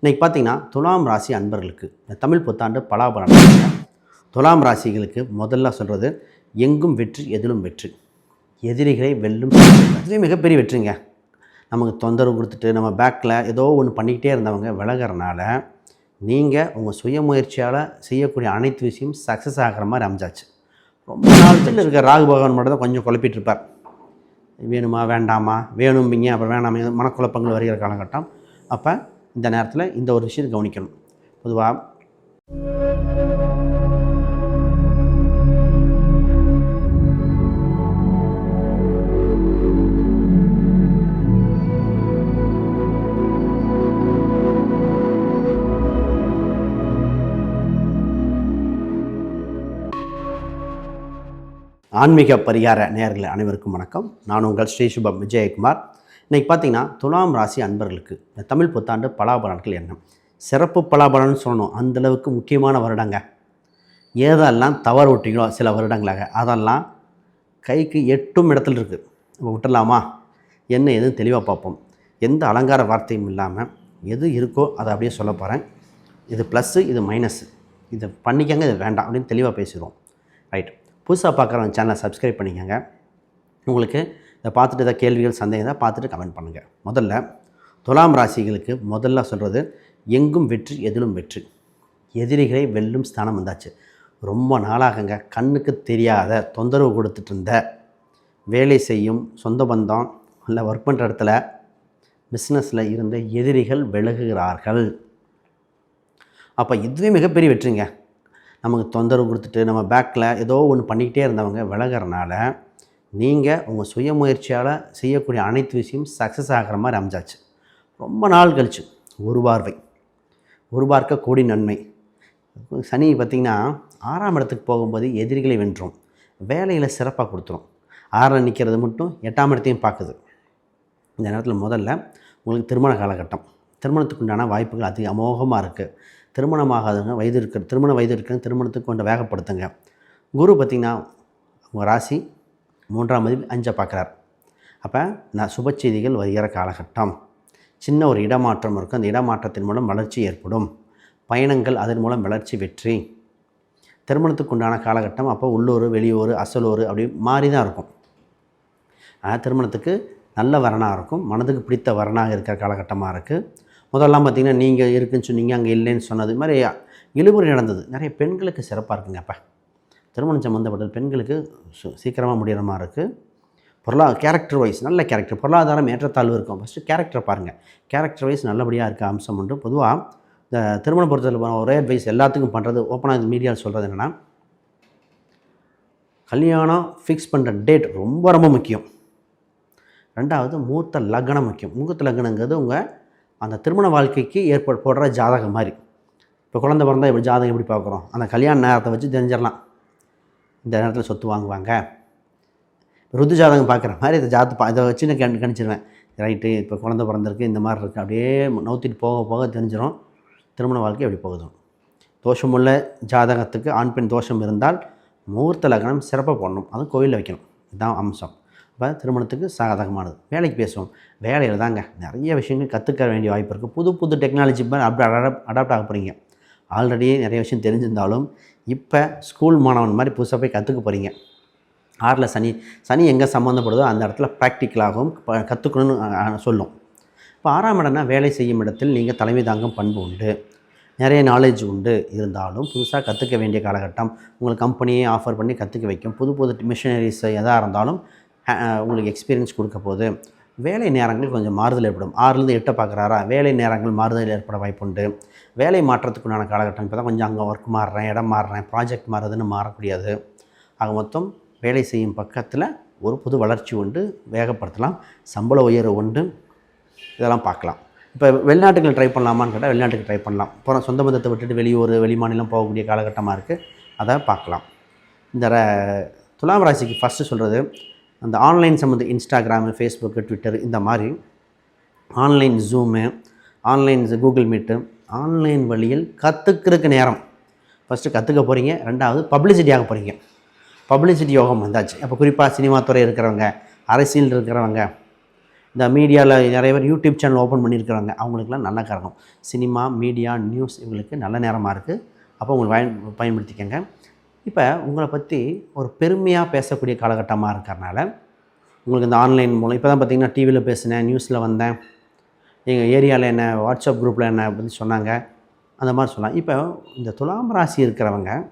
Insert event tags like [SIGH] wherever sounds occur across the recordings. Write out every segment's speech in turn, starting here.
இன்றைக்கி பார்த்தீங்கன்னா துலாம் ராசி அன்பர்களுக்கு இந்த தமிழ் புத்தாண்டு பலாபலன் துலாம் ராசிகளுக்கு முதல்ல சொல்கிறது எங்கும் வெற்றி எதிலும் வெற்றி. எதிரிகளை வெல்லும் அதுவே மிகப்பெரிய வெற்றிங்க. நமக்கு தொந்தரவு கொடுத்துட்டு நம்ம பேக்கில் ஏதோ ஒன்று பண்ணிக்கிட்டே இருந்தவங்க விலகிறனால நீங்கள் உங்கள் சுய முயற்சியால் செய்யக்கூடிய அனைத்து விஷயம் சக்ஸஸ் ஆகிற மாதிரி அமைஞ்சாச்சு. ரொம்ப நாள் இருக்க ராகு பகவான் மட்டும் தான் கொஞ்சம் குழப்பிட்டு இருப்பார். வேணுமா வேண்டாமா? வேணும்பிங்க அப்புறம் வேணாமே மனக்குழப்பங்கள் வருகிற காலகட்டம். அப்போ இந்த நேரத்தில் இந்த ஒரு விஷயத்தை கவனிக்கணும். பொதுவாக ஆன்மீக பரிகார நேர்களை அனைவருக்கும் வணக்கம். நான் உங்கள் ஸ்ரீ சுபம் விஜயகுமார். இன்றைக்கி பார்த்தீங்கன்னா துலாம் ராசி அன்பர்களுக்கு இந்த தமிழ் புத்தாண்டு பலாபலன்கள் என்ன? சிறப்பு பலாபலன்னு சொல்லணும். அந்தளவுக்கு முக்கியமான வருடங்க. ஏதெல்லாம் தவறு விட்டீங்களோ சில வருடங்களாக அதெல்லாம் கைக்கு எட்டும் இடத்துல இருக்குது இப்போ விட்டுடலாமா? என்ன எதுவும் தெளிவாக பார்ப்போம். எந்த அலங்கார வார்த்தையும் இல்லாமல் எது இருக்கோ அதை அப்படியே சொல்ல போகிறேன் இது ப்ளஸ்ஸு இது மைனஸு இது பண்ணிக்கங்க இது வேண்டாம் அப்படின்னு தெளிவாக பேசிடுவோம். ரைட் புதுசாக பார்க்குறவங்க சேனலை சப்ஸ்கிரைப் பண்ணிக்கோங்க. உங்களுக்கு இதை பார்த்துட்டு ஏதாவது கேள்விகள் சந்தேகம் தான் பார்த்துட்டு கமெண்ட் பண்ணுங்கள் முதல்ல துலாம் ராசிகளுக்கு முதல்ல சொல்கிறது எங்கும் வெற்றி எதிலும் வெற்றி. எதிரிகளை வெல்லும் ஸ்தானம் வந்தாச்சு. ரொம்ப நாளாகங்க கண்ணுக்கு தெரியாத தொந்தரவு கொடுத்துட்டு இருந்த வேலை செய்யும் சொந்த பந்தம் இல்லை ஒர்க் பண்ணுற இடத்துல பிஸ்னஸில் இருந்த எதிரிகள் விலகுகிறார்கள். அப்போ இதுவே மிகப்பெரிய வெற்றிங்க. நமக்கு தொந்தரவு கொடுத்துட்டு நம்ம பேக்கில் ஏதோ ஒன்று பண்ணிக்கிட்டே இருந்தவங்க விலகிறனால நீங்கள் உங்கள் சுய முயற்சியால் செய்யக்கூடிய அனைத்து விஷயம் சக்ஸஸ் ஆகிற மாதிரி அமைஞ்சாச்சு. ரொம்ப நாள் கழிச்சு ஒரு பார்வை. ஒரு பார்க்க கோடி நன்மை. சனி பார்த்திங்கன்னா ஆறாம் இடத்துக்கு போகும்போது எதிரிகளை வென்றோம். வேலையில் சிறப்பாக கொடுத்துரும். ஆறில் நிற்கிறது மட்டும் எட்டாம் இடத்தையும் பார்க்குது. இந்த நேரத்தில் முதல்ல உங்களுக்கு திருமண காலகட்டம். திருமணத்துக்கு உண்டான வாய்ப்புகள் அதிக அமோகமாக இருக்குது திருமணமாகாதவங்க வயது இருக்கிற திருமண வயது இருக்கிற திருமணத்துக்கு கொண்டு வேகப்படுத்துங்க. குரு பார்த்திங்கன்னா உங்கள் ராசி மூன்றாம் மதிப்பு அஞ்சை பார்க்குறார். அப்போ நான் சுப செய்திகள் வருகிற காலகட்டம். சின்ன ஒரு இடமாற்றம் இருக்கும். அந்த இடமாற்றத்தின் மூலம் வளர்ச்சி ஏற்படும். பயணங்கள் அதன் மூலம் வளர்ச்சி வெற்றி. திருமணத்துக்கு உண்டான காலகட்டம். அப்போ உள்ளூர் வெளியூர் அசலூர் அப்படி மாறி தான் இருக்கும். ஆனால் திருமணத்துக்கு நல்ல வரனாக இருக்கும். மனதுக்கு பிடித்த வரனாக இருக்கிற காலகட்டமாக இருக்குது முதல்லாம் பார்த்திங்கன்னா நீங்கள் இருக்குன்னு சொன்னீங்க அங்கே இல்லைன்னு சொன்னது இது மாதிரி இழுபறி நடந்தது. நிறைய பெண்களுக்கு சிறப்பாக இருக்குங்க அப்போ. திருமணம் சம்மந்தப்பட்ட பெண்களுக்கு சு- சீக்கிரமாக முடிகிற மாதிரி இருக்குது பொருளா கேரக்டர் வைஸ் நல்ல கேரக்டர் பொருளாதாரம் ஏற்றத்தாழ்வு இருக்கும். ஃபஸ்ட்டு கேரக்டரை பாருங்கள் கேரக்டர் வைஸ் நல்லபடியாக இருக்க அம்சம் உண்டு. பொதுவாக இந்த திருமண பொறுத்தவரை ஒரே அட்வைஸ் எல்லாத்துக்கும் பண்ணுறது ஓப்பனாக மீடியாவில் சொல்கிறது என்னென்னா கல்யாணம் ஃபிக்ஸ் பண்ணுற டேட் ரொம்ப ரொம்ப முக்கியம். ரெண்டாவது மூர்த்த லக்னம் முக்கியம். மூத்த லக்னங்கிறது உங்கள் அந்த திருமண வாழ்க்கைக்கு ஏற்பட போடுற ஜாதகம் மாதிரி. இப்போ குழந்தை பிறந்தா எப்படி ஜாதகம் எப்படி பார்க்குறோம்? அந்த கல்யாண நேரத்தை வச்சு தெரிஞ்சிடலாம். இந்த நேரத்தில் சொத்து வாங்குவாங்க. ருது ஜாதகம் பார்க்குற மாதிரி இதை ஜாத்து பா இதை வச்சு நான் கண் கணிச்சிருவேன். ரைட்டு இப்போ குழந்த பிறந்திருக்கு இந்த மாதிரி இருக்குது அப்படியே நவுத்திட்டு போக போக தெரிஞ்சிடும் திருமண வாழ்க்கை எப்படி போகுதும் தோஷமுள்ள ஜாதகத்துக்கு ஆண் பெண் தோஷம் இருந்தால் முகூர்த்த லக்னம் சிறப்பாக போடணும். அதுவும் கோயிலில் வைக்கணும். இதுதான் அம்சம். அப்போ திருமணத்துக்கு சாதகமானது. வேலைக்கு பேசுவோம். வேலையில் தாங்க நிறைய விஷயங்கள் கற்றுக்க வேண்டிய வாய்ப்பு இருக்குது புது புது டெக்னாலஜி அப்படி அடாப்ட் அடாப்ட் ஆக போகிறீங்க ஆல்ரெடியே நிறைய விஷயம் தெரிஞ்சிருந்தாலும் இப்போ ஸ்கூல் மாணவன் மாதிரி புதுசாக போய் கற்றுக்க போகிறீங்க. ஆறில் சனி சனி எங்கே சம்மந்தப்படுதோ அந்த இடத்துல ப்ராக்டிக்கலாகவும் கற்றுக்கணும்னு சொல்லும். இப்போ ஆறாம் இடம்னா வேலை செய்யும் இடத்தில் நீங்கள் தலைமை தாங்கும் பண்பு உண்டு. நிறைய நாலேஜ் உண்டு. இருந்தாலும் புதுசாக கற்றுக்க வேண்டிய காலகட்டம் உங்களுக்கு கம்பெனியே ஆஃபர் பண்ணி கற்றுக்க வைக்கும். புது புது மிஷினரிஸ் எதாக இருந்தாலும் உங்களுக்கு எக்ஸ்பீரியன்ஸ் கொடுக்க போகுது. வேலை நேரங்கள் கொஞ்சம் மாறுதல் ஏற்படும். ஆறுலேருந்து எட்டை பார்க்குறாரா? வேலை நேரங்கள் மாறுதல் ஏற்பட வாய்ப்புண்டு. வேலை மாற்றத்துக்குண்டான காலகட்டம் இப்போ தான் கொஞ்சம் அங்கே ஒர்க் மாறுறேன் இடம் மாறுறேன் ப்ராஜெக்ட் மாறுறதுன்னு மாறக்கூடியது. ஆக மொத்தம் வேலை செய்யும் பக்கத்தில் ஒரு புது வளர்ச்சி உண்டு. வேகப்படுத்தலாம். சம்பள உயர்வு உண்டு. இதெல்லாம் பார்க்கலாம். இப்போ வெளிநாட்டுகள் ட்ரை பண்ணலாமான்னு கேட்டால் வெளிநாட்டுக்கு ட்ரை பண்ணலாம். அப்புறம் சொந்த பந்தத்தை விட்டுட்டு வெளியூர் வெளிமாநிலம் போகக்கூடிய காலகட்டமாக இருக்குது அதை பார்க்கலாம். இந்த ர- துலாம் ராசிக்கு ஃபஸ்ட்டு சொல்கிறது அந்த ஆன்லைன் சம்மந்த இன்ஸ்டாகிராமு ஃபேஸ்புக்கு ட்விட்டர் இந்த மாதிரி online Zoom online Google meet online வழியில் கற்றுக்கிறதுக்கு நேரம். ஃபஸ்ட்டு கற்றுக்க போகிறீங்க ரெண்டாவது பப்ளிசிட்டி ஆக போகிறீங்க பப்ளிசிட்டி யோகம் வந்தாச்சு. அப்போ குறிப்பாக சினிமா துறை இருக்கிறவங்க அரசியல் இருக்கிறவங்க இந்த மீடியாவில் நிறைய பேர் யூடியூப் சேனல் ஓப்பன் பண்ணியிருக்கிறவங்க அவங்களுக்குலாம் நல்ல காரணம். சினிமா மீடியா நியூஸ் இவங்களுக்கு நல்ல நேரமாக இருக்குது அப்போ உங்களுக்கு பயன் பயன்படுத்திக்கங்க. இப்போ உங்களை பற்றி ஒரு பெருமையாக பேசக்கூடிய காலகட்டமாக இருக்கிறனால உங்களுக்கு இந்த ஆன்லைன் மூலம் இப்போ தான் பார்த்தீங்கன்னா டிவியில் பேசினேன் நியூஸில் வந்தேன். எங்கள் ஏரியாவில் என்ன வாட்ஸ்அப் குரூப்பில் என்ன பற்றி சொன்னாங்க. அந்த மாதிரி சொல்லலாம். இப்போ இந்த துலாம் ராசி இருக்கிறவங்க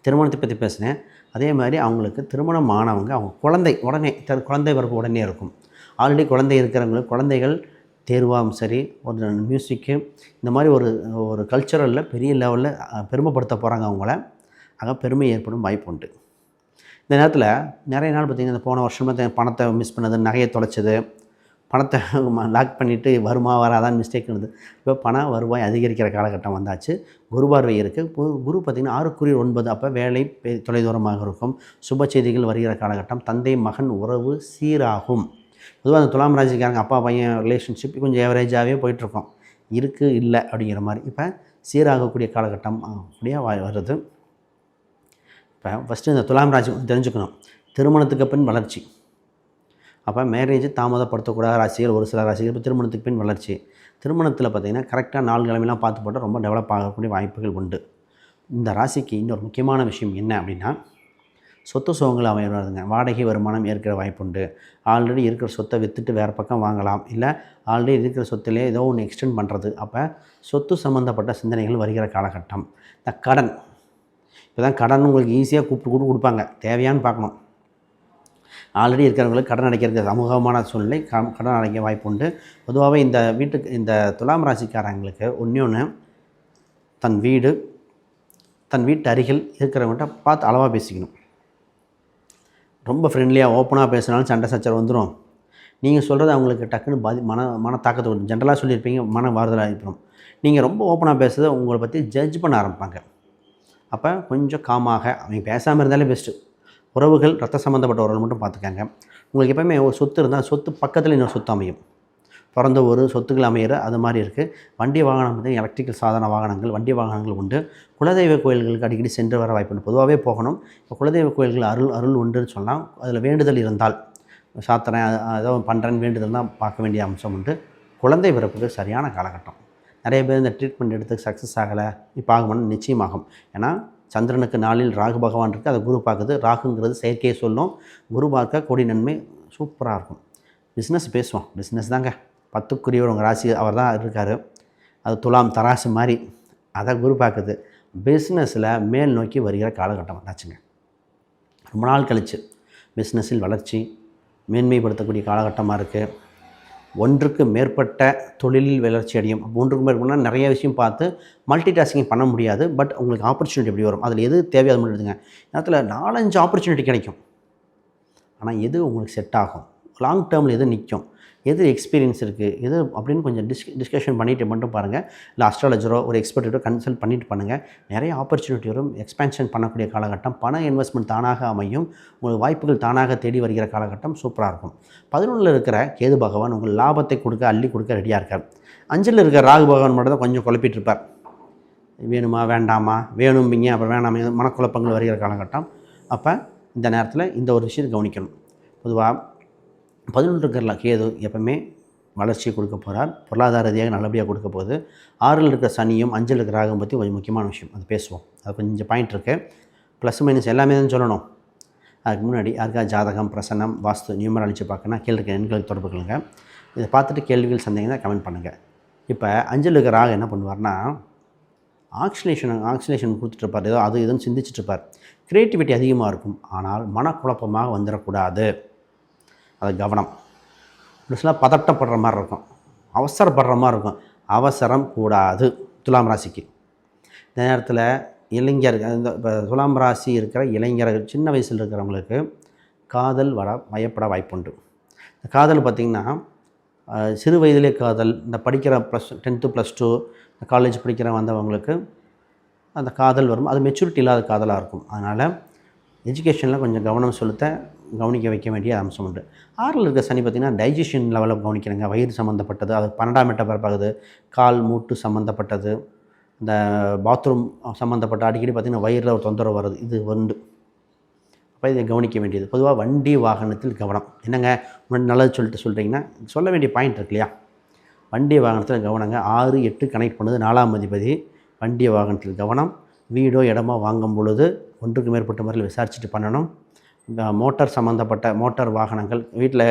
திருமணத்தை பற்றி பேசினேன். அதே மாதிரி அவங்களுக்கு திருமணம் ஆனவங்க அவங்க குழந்தை உடனே த- குழந்தை பிறப்பு உடனே இருக்கும். ஆல்ரெடி குழந்தை இருக்கிறவங்களுக்கு குழந்தைகள் தேர்வாகவும் சரி ஒரு மியூசிக்கு இந்த மாதிரி ஒரு ஒரு கல்ச்சுரலில் பெரிய லெவலில் பெருமைப்படுத்த போகிறாங்க அவங்கள. ஆக பெருமை ஏற்படும் வாய்ப்பு உண்டு. இந்த நேரத்தில் நிறைய நாள் பார்த்திங்கன்னா இந்த போன வருஷமாக பணத்தை மிஸ் பண்ணது நகையை தொலைச்சது பணத்தை [LAUGHS] லாக் பண்ணிவிட்டு வருமா வராதான்னு மிஸ்டேக் இருந்தது. இப்போ பண வருவாய் அதிகரிக்கிற காலகட்டம் வந்தாச்சு. குரு பார்வை இருக்குது கு- குரு பார்த்திங்கன்னா ஆறுக்குரிய ஒன்பது அப்போ வேலை பெ- தொலைதூரமாக இருக்கும். சுப செய்திகள் வருகிற காலகட்டம். தந்தை மகன் உறவு சீராகும். பொதுவாக அந்த துலாம் ராசிக்காரங்க அப்பா பையன் ரிலேஷன்ஷிப் கொஞ்சம் ஏவரேஜாகவே போயிட்டுருக்கோம். இருக்குது இல்லை அப்படிங்கிற மாதிரி. இப்போ சீராகக்கூடிய காலகட்டம் அப்படியே வருது. இப்போ ஃபஸ்ட்டு இந்த துலாம் ராசி தெரிஞ்சுக்கணும். திருமணத்துக்கு பின் வளர்ச்சி. அப்போ மேரேஜ் தாமதப்படுத்தக்கூடாத ராசிகள் ஒரு சில ராசிகள் இப்போ திருமணத்துக்கு பின் வளர்ச்சி. திருமணத்தில் பார்த்திங்கன்னா கரெக்டாக நாலு கிழமைலாம் பார்த்து போட்டால் ரொம்ப டெவலப் ஆகக்கூடிய வாய்ப்புகள் உண்டு. இந்த ராசிக்கு இன்னொரு முக்கியமான விஷயம் என்ன அப்படின்னா சொத்து சுகங்கள் அமைகிறதுங்க வாடகை வருமானம் ஏற்கிற வாய்ப்புண்டு ஆல்ரெடி இருக்கிற சொத்தை விற்றுட்டு வேறு பக்கம் வாங்கலாம். இல்லை ஆல்ரெடி இருக்கிற சொத்திலே ஏதோ ஒன்று எக்ஸ்டெண்ட் பண்ணுறது அப்போ சொத்து சம்மந்தப்பட்ட சிந்தனைகள் வருகிற காலகட்டம். இந்த கடன் இப்போ தான் கடன் உங்களுக்கு ஈஸியாக கூப்பிட்டு கூப்பிட்டு கொடுப்பாங்க. தேவையான்னு பார்க்கணும். ஆல்ரெடி இருக்கிறவங்களுக்கு கடன் அடைக்கிறது சமூகமான சூழ்நிலை கடன் அடைக்க வாய்ப்பு உண்டு. பொதுவாகவே இந்த வீட்டுக்கு இந்த துலாம் ராசிக்காரங்களுக்கு ஒன்றே ஒன்று தன் வீடு தன் வீட்டு அருகில் இருக்கிறவங்கள்ட்ட பார்த்து அளவாக பேசிக்கணும். ரொம்ப ஃப்ரெண்ட்லியாக ஓப்பனாக பேசினாலும் சண்டை சச்சரவு வந்துடும் நீங்கள் சொல்கிறது அவங்களுக்கு டக்குன்னு பாதி மன மன தாக்கத்தை கொடுக்கும். ஜென்ரலாக சொல்லியிருப்பீங்க மன வாறுதலாக இருப்போம் நீங்கள் ரொம்ப ஓப்பனாக பேசுகிறத உங்களை பற்றி ஜட்ஜ் பண்ண ஆரம்பிப்பாங்க. அப்போ கொஞ்சம் காமாக அவங்க பேசாமல் இருந்தாலே பெஸ்ட்டு உறவுகள் ரத்த சம்மந்தப்பட்ட உறவுகள் மட்டும் பார்த்துக்காங்க. உங்களுக்கு எப்போயுமே ஒரு சொத்து இருந்தால் சொத்து பக்கத்தில் இன்னொரு சொத்து அமையும். பிறந்த ஒரு சொத்துக்கள் அமையிற அது மாதிரி இருக்குது வண்டி வாகனம் வந்து எலக்ட்ரிக்கல் சாதன வாகனங்கள் வண்டி வாகனங்கள் உண்டு. குலதெய்வ கோயில்களுக்கு அடிக்கடி சென்று வர வாய்ப்பு உண்டு. பொதுவாகவே போகணும். இப்போ குலதெய்வ கோயில்கள் அருள் அருள் உண்டுன்னு சொல்லலாம் அதில் வேண்டுதல் இருந்தால் சாத்திரன் ஏதோ பண்ணுறேன்னு வேண்டுதல் தான் பார்க்க வேண்டிய அம்சம் உண்டு. குழந்தை பிறப்புக்கு சரியான காலகட்டம். நிறைய பேர் இந்த ட்ரீட்மெண்ட் எடுத்து சக்ஸஸ் ஆகலை. இப்போ ஆகும்னு நிச்சயமாகும். ஏன்னா சந்திரனுக்கு நாளில் ராகு பகவான் இருக்குது அதை குரு பார்க்குது. ராகுங்கிறது செயற்கையை சொல்லும். குரு பார்க்க கொடி நன்மை சூப்பராக இருக்கும். பிஸ்னஸ் பேசுவோம். பிஸ்னஸ் தாங்க. பத்துக்குரியவர் உங்கள் ராசி அவர் தான் இருக்கார். அது துலாம் தராசு மாதிரி. அதை குரு பார்க்குது. பிஸ்னஸில் மேல் நோக்கி வருகிற காலகட்டம் வந்தாச்சுங்க. ரொம்ப நாள் கழிச்சு பிஸ்னஸில் வளர்ச்சி மேன்மைப்படுத்தக்கூடிய காலகட்டமாக இருக்குது ஒன்றுக்கு மேற்பட்ட தொழிலில் வளர்ச்சி அடையும். அப்போ ஒன்றுக்கு மேற்பட்டனா நிறைய விஷயம் பார்த்து மல்டி டாஸ்கிங் பண்ண முடியாது. பட் உங்களுக்கு ஆப்பர்ச்சுனிட்டி எப்படி வரும்? அதில் எது தேவையோ அது மட்டும் எடுத்துங்க. நேரத்தில் நாலஞ்சு ஆப்பர்ச்சுனிட்டி கிடைக்கும். ஆனால் எது உங்களுக்கு செட் ஆகும்? லாங் டேர்மில் எது நிற்கும் எது எக்ஸ்பீரியன்ஸ் இருக்குது எது அப்படின்னு கொஞ்சம் டிஸ் டிஸ்கஷன் பண்ணிவிட்டு மட்டும் பாருங்கள் இல்லை அஸ்ட்ராலஜரோ ஒரு எக்ஸ்பர்ட்டோ கன்சல்ட் பண்ணிட்டு பண்ணுங்கள் நிறைய ஆப்பர்ச்சுனிட்டி வரும். எக்ஸ்பேன்ஷன் பண்ணக்கூடிய காலகட்டம் பண இன்வெஸ்ட்மெண்ட் தானாக அமையும். உங்களுக்கு வாய்ப்புகள் தானாக தேடி வருகிற காலகட்டம் சூப்பராக இருக்கும். பதினொன்றில் இருக்கிற கேது பகவான் உங்கள் லாபத்தை கொடுக்க அள்ளி கொடுக்க ரெடியாக இருக்கார். அஞ்சில் இருக்கிற ராகு பகவான் மட்டும் தான் கொஞ்சம் குழப்பிட்டு இருப்பார். வேணுமா வேண்டாமா? வேணும்பிங்க அப்புறம் வேணாமே மனக்குழப்பங்கள் வருகிற காலகட்டம். அப்போ இந்த நேரத்தில் இந்த ஒரு விஷயம் கவனிக்கணும். பொதுவாக பதினொன்று இருக்கிற கேது எப்பவுமே வளர்ச்சியை கொடுக்க போகிறார் பொருளாதார ரீதியாக நல்லபடியாக கொடுக்க போகுது. ஆறில் இருக்கிற சனியும் அஞ்சில் இருக்கிற ராகம் பற்றி கொஞ்சம் முக்கியமான விஷயம். அது பேசுவோம். அது கொஞ்சம் பாயிண்ட் இருக்குது ப்ளஸ் மைனஸ் எல்லாமே தான் சொல்லணும். அதுக்கு முன்னாடி யாருக்கா ஜாதகம் பிரசன்னம் வாஸ்து நியூமராலஜி பார்க்கணும் கீழே இருக்க எண்களுக்கு தொடர்பு கொள்ளுங்க. இதை பார்த்துட்டு கேள்விகள் சந்தேகம் கமெண்ட் பண்ணுங்கள் இப்போ அஞ்சில் இருக்கிற ராகம் என்ன பண்ணுவார்னா ஆக்சிலேஷன் ஆக்சிலேஷன் கொடுத்துட்ருப்பார் ஏதோ அது இதுன்னு சிந்திச்சுட்டு இருப்பார். க்ரியேட்டிவிட்டி அதிகமாக இருக்கும். ஆனால் மனக்குழப்பமாக வந்துடக்கூடாது. அது கவனம். ஒரு சில பதட்டப்படுற மாதிரி இருக்கும். அவசரப்படுற மாதிரி இருக்கும். அவசரம் கூடாது. துலாம் ராசிக்கு. இந்த நேரத்தில் இளைஞர் இந்த இப்போ துலாம் ராசி இருக்கிற இளைஞர்கள் சின்ன வயசில் இருக்கிறவங்களுக்கு காதல் வர பயப்பட வாய்ப்புண்டு. இந்த காதல் பார்த்திங்கன்னா சிறு வயதிலே காதல் இந்த படிக்கிற plus tenth plus two college படிக்கிற வந்தவங்களுக்கு அந்த காதல் வரும். அது மெச்சூரிட்டி இல்லாத காதலாக இருக்கும். அதனால் எஜுகேஷனில் கொஞ்சம் கவனம் செலுத்த கவனிக்க வைக்க வேண்டிய அம்சம் உண்டு. ஆறில் இருக்க சனி பார்த்திங்கன்னா டைஜஷன் லெவலில் கவனிக்கிறாங்க. வயிறு சம்மந்தப்பட்டது அது பன்னெண்டாம் எட்ட பிறப்பாகுது. கால் மூட்டு சம்மந்தப்பட்டது இந்த பாத்ரூம் சம்மந்தப்பட்ட அடிக்கடி பார்த்திங்கன்னா வயிறில் ஒரு தொந்தரவு வருது இது உண்டு. அப்போ இதை கவனிக்க வேண்டியது. பொதுவாக வண்டி வாகனத்தில் கவனம். என்னங்க? முன்னாடி நல்லது சொல்லிட்டு சொல்கிறீங்கன்னா சொல்ல வேண்டிய பாயிண்ட் இருக்கு இல்லையா? வண்டி வாகனத்தில் கவனங்க. ஆறு எட்டு கனெக்ட் பண்ணுது. நாலாம் அதிபதி வண்டி வாகனத்தில் கவனம். வீடோ இடமோ வாங்கும் பொழுது ஒன்றுக்கு மேற்பட்ட முறையில் விசாரிச்சுட்டு பண்ணணும். இந்த மோட்டார் சம்மந்தப்பட்ட மோட்டார் வாகனங்கள் வீட்டில்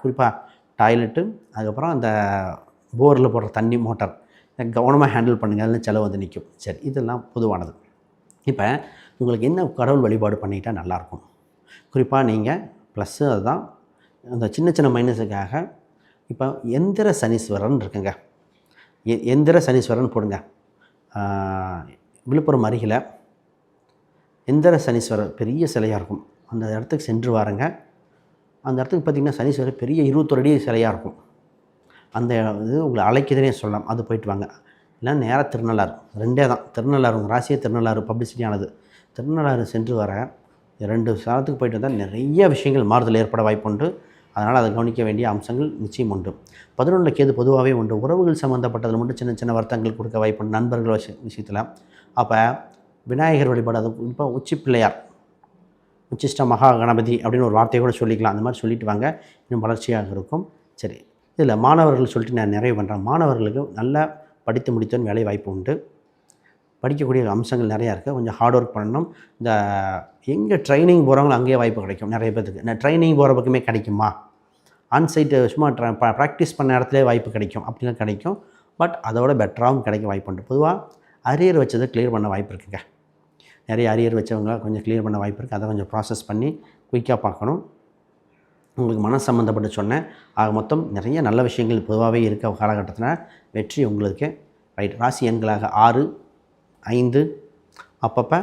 குறிப்பாக டாய்லெட்டு அதுக்கப்புறம் அந்த போரில் போடுற தண்ணி மோட்டார் கவனமாக ஹேண்டில் பண்ணுங்கள் அதில் செலவு வந்து நிற்கும் சரி இதெல்லாம் பொதுவானது. இப்போ உங்களுக்கு என்ன கடவுள் வழிபாடு பண்ணிக்கிட்டால் நல்லாயிருக்கும் குறிப்பாக நீங்கள் ப்ளஸ்ஸு அதுதான் அந்த சின்ன சின்ன மைனஸுக்காக இப்போ எந்திர சனீஸ்வரன் இருக்குங்க. எ எந்திர சனீஸ்வரன் போடுங்க. விழுப்புரம் அருகில் எந்திர சனீஸ்வரர் பெரிய சிலையாக இருக்கும். அந்த இடத்துக்கு சென்று வாருங்க. அந்த இடத்துக்கு பார்த்திங்கன்னா சனீஸ்வரர் பெரிய இருபத்தொரு அடி சிலையாக இருக்கும். அந்த இது உங்களை அழைக்குதுன்னே சொல்லலாம். அது போயிட்டு வாங்க. இல்லை நேராக திருநள்ளாறு. ரெண்டே தான். திருநள்ளாறு உங்கள் ராசியே திருநள்ளாறு பப்ளிசிட்டியானது. திருநள்ளாறு சென்று வர ரெண்டு சாலத்துக்கு போயிட்டு வந்தால் நிறைய விஷயங்கள் மாறுதல் ஏற்பட வாய்ப்புண்டு அதனால் அதை கவனிக்க வேண்டிய அம்சங்கள் நிச்சயம் உண்டு. பதினொன்றில் கேது பொதுவாகவே உண்டு. உறவுகள் சம்மந்தப்பட்டதில் மட்டும் சின்ன சின்ன வருத்தங்கள் கொடுக்க வாய்ப்பு நண்பர்கள் விஷயத்தில். அப்போ விநாயகர் வழிபாடு அது இப்போ உச்சி பிள்ளையார். உச்சிஷ்ட மகா கணபதி அப்படின்னு ஒரு வார்த்தையை கூட சொல்லிக்கலாம். அந்த மாதிரி சொல்லிட்டு வாங்க. இன்னும் வளர்ச்சியாக இருக்கும். சரி. இதில் மாணவர்கள் சொல்லிட்டு நான் நிறைய பண்ணுறேன் மாணவர்களுக்கு நல்லா படித்து முடித்தோன்னு வேலை வாய்ப்பு உண்டு. படிக்கக்கூடிய அம்சங்கள் நிறையா இருக்குது கொஞ்சம் ஹார்ட் ஒர்க் பண்ணணும். இந்த எங்கே ட்ரைனிங் போகிறவங்களும் அங்கேயே வாய்ப்பு கிடைக்கும். நிறைய பேருக்கு நான் ட்ரைனிங் போகிற பக்கமே கிடைக்குமா? ஆன்சைட்டு சும்மா ட்ர ப்ராக்டிஸ் பண்ண இடத்துல வாய்ப்பு கிடைக்கும். அப்படிலாம் கிடைக்கும். பட் அதோட பெட்டராகவும் கிடைக்க வாய்ப்பு உண்டு. பொதுவாக அரியர் வச்சதை கிளியர் பண்ண வாய்ப்பு இருக்குங்க. நிறைய அரியர் வச்சவங்க கொஞ்சம் கிளியர் பண்ண வாய்ப்பு இருக்குது அதை கொஞ்சம் ப்ராசஸ் பண்ணி குயிக்காக பார்க்கணும். உங்களுக்கு மன சம்மந்தப்பட்டு சொன்னேன். ஆக மொத்தம் நிறைய நல்ல விஷயங்கள் பொதுவாகவே இருக்க காலகட்டத்தில் வெற்றி உங்களுக்கு ரைட் ராசி எண்களாக ஆறு ஐந்து அப்பப்போ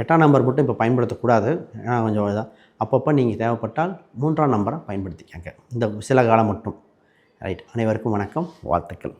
எட்டாம் நம்பர் மட்டும் இப்போ பயன்படுத்தக்கூடாது. ஏன்னா கொஞ்சம் இதாக அப்பப்போ நீங்கள் தேவைப்பட்டால் மூன்றாம் நம்பரை பயன்படுத்திக்கங்க. இந்த சில காலம் மட்டும். ரைட் அனைவருக்கும் வணக்கம். வாழ்த்துக்கள்.